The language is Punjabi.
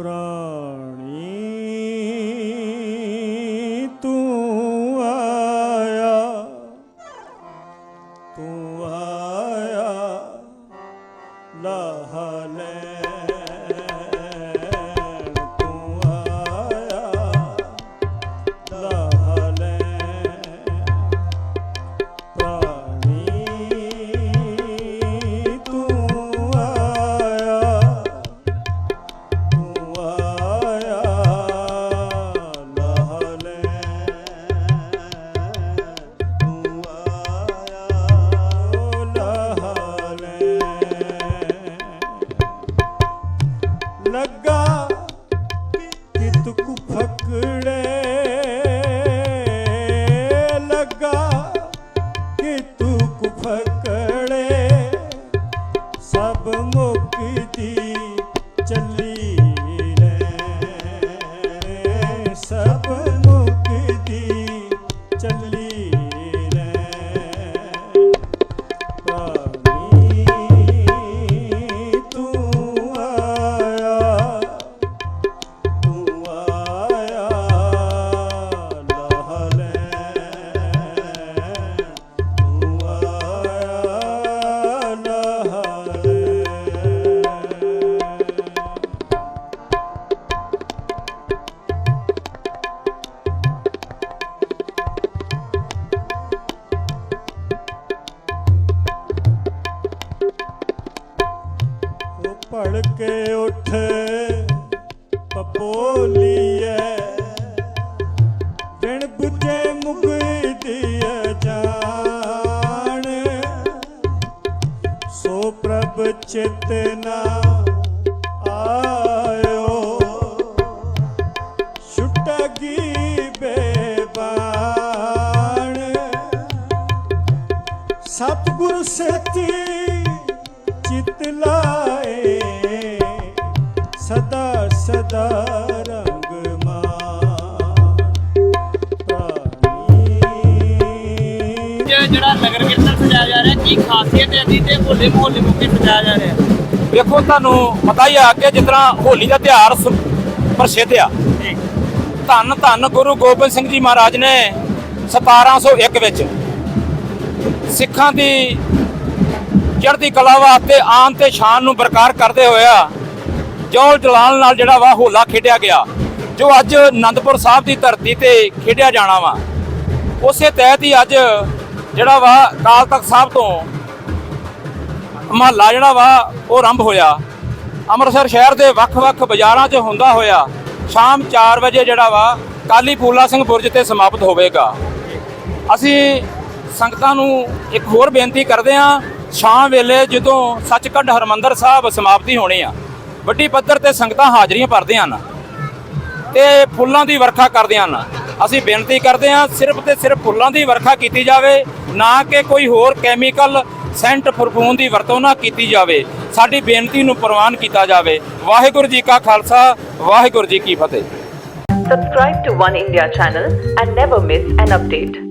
પ્રાણ ਲੱਗਾ ਕਿਤ ਫਕੜੇ ਲੱਗਾ ਕਿ ਤੂੰ ਫਕੜੇ ਸਭ ਮੁਕਤੀ ਚੱਲੀ ਕੇ ਉੱਠ, ਪਪੋਲੀਏ। ਬਿਨ ਬੁੱਝੇ ਮੁਗਦੀ ਜਾਣ ਸੋ ਪ੍ਰਭ ਚਿਤਨਾ ਆਇਓ। ਛੁਟਗੀ ਬੇਬਾਨ। ਸਤਿਗੁਰ ਸਤੀ ਚਿਤ ਲਾਏ ਸਦਾ ਸਦਾ ਰੰਗ ਮਾਨ ਪ੍ਰਾਨੀ ਅੱਜ ਜਿਹੜਾ ਨਗਰ ਕੀਰਤਨ ਸਜਾਇਆ ਜਾ ਰਿਹਾ ਕੀ ਖਾਸੀਅਤ ਹੈ ਦੀ ਤੇ ਹੋਲੇ ਮਹੱਲੇ ਮੌਕੇ ਸਜਾਇਆ ਜਾ ਰਿਹਾ। ਵੇਖੋ ਤੁਹਾਨੂੰ ਪਤਾ ਹੀ ਆ ਕਿ ਜਿਸ ਤਰ੍ਹਾਂ ਹੋਲੀ ਦਾ ਤਿਉਹਾਰ ਸ- ਪ੍ਰਸਿੱਧ ਆ। ਧੰਨ ਧੰਨ ਗੁਰੂ ਗੋਬਿੰਦ ਸਿੰਘ ਜੀ ਮਹਾਰਾਜ ਨੇ 1701 ਵਿੱਚ ਸਿੱਖਾਂ ਦੀ ਚੜ੍ਹਦੀ ਕਲਾ ਵਾਸਤੇ ਆਨ ਤੇ ਸ਼ਾਨ ਨੂੰ ਬਰਕਰਾਰ ਕਰਦੇ ਹੋਇਆ ਜੋਲ ਜਲਾਲ ਨਾਲ ਜਿਹੜਾ ਵਾ ਹੋਲਾ ਖੇਡਿਆ ਗਿਆ, ਜੋ ਅੱਜ ਆਨੰਦਪੁਰ ਸਾਹਿਬ ਦੀ ਧਰਤੀ ਤੇ ਖੇਡਿਆ ਜਾਣਾ ਵਾ, ਉਸੇ ਤਹਿਤ ਹੀ ਅੱਜ ਜਿਹੜਾ ਵਾ ਕਾਲ ਤਖਤ ਸਾਹਿਬ ਤੋਂ ਮਹੱਲਾ ਜਿਹੜਾ ਵਾ ਉਹ ਆਰੰਭ ਹੋਇਆ। ਅੰਮ੍ਰਿਤਸਰ ਸ਼ਹਿਰ ਦੇ ਵੱਖ-ਵੱਖ ਬਾਜ਼ਾਰਾਂ 'ਚ ਹੁੰਦਾ ਹੋਇਆ ਸ਼ਾਮ 4 ਵਜੇ ਜਿਹੜਾ ਵਾ ਕਾਲੀ ਫੂਲਾ ਸਿੰਘ ਬੁਰਜ ਤੇ ਸਮਾਪਤ ਹੋਵੇਗਾ। ਅਸੀਂ ਸੰਗਤਾਂ ਨੂੰ ਇੱਕ ਹੋਰ ਬੇਨਤੀ ਕਰਦੇ ਹਾਂ, ਸ਼ਾਮ ਵੇਲੇ ਜਦੋਂ ਸੱਚਖੰਡ ਹਰਮੰਦਰ ਸਾਹਿਬ ਸਮਾਪਤੀ ਹੋਣੀ ਆ ਵੱਡੀ ਪੱਧਰ ਤੇ ਸੰਗਤਾਂ ਹਾਜ਼ਰੀਆਂ ਭਰਦੇ ਹਨ ਤੇ ਫੁੱਲਾਂ ਦੀ ਵਰਖਾ ਕਰਦੇ ਹਨ। ਅਸੀਂ ਬੇਨਤੀ ਕਰਦੇ ਹਾਂ, ਸਿਰਫ ਤੇ ਸਿਰਫ ਫੁੱਲਾਂ ਦੀ ਵਰਖਾ ਕੀਤੀ ਜਾਵੇ, ਨਾ ਕਿ ਕੋਈ ਹੋਰ ਕੈਮੀਕਲ ਸੈਂਟ ਫਰਫੂਨ ਦੀ ਵਰਤੋਂ ਨਾ ਕੀਤੀ ਜਾਵੇ। ਸਾਡੀ ਬੇਨਤੀ ਨੂੰ ਪ੍ਰਵਾਨ ਕੀਤਾ ਜਾਵੇ। ਵਾਹਿਗੁਰੂ ਜੀ ਕਾ ਖਾਲਸਾ, ਵਾਹਿਗੁਰੂ ਜੀ ਕੀ ਫਤਿਹ। Subscribe to One India channel and never miss an update.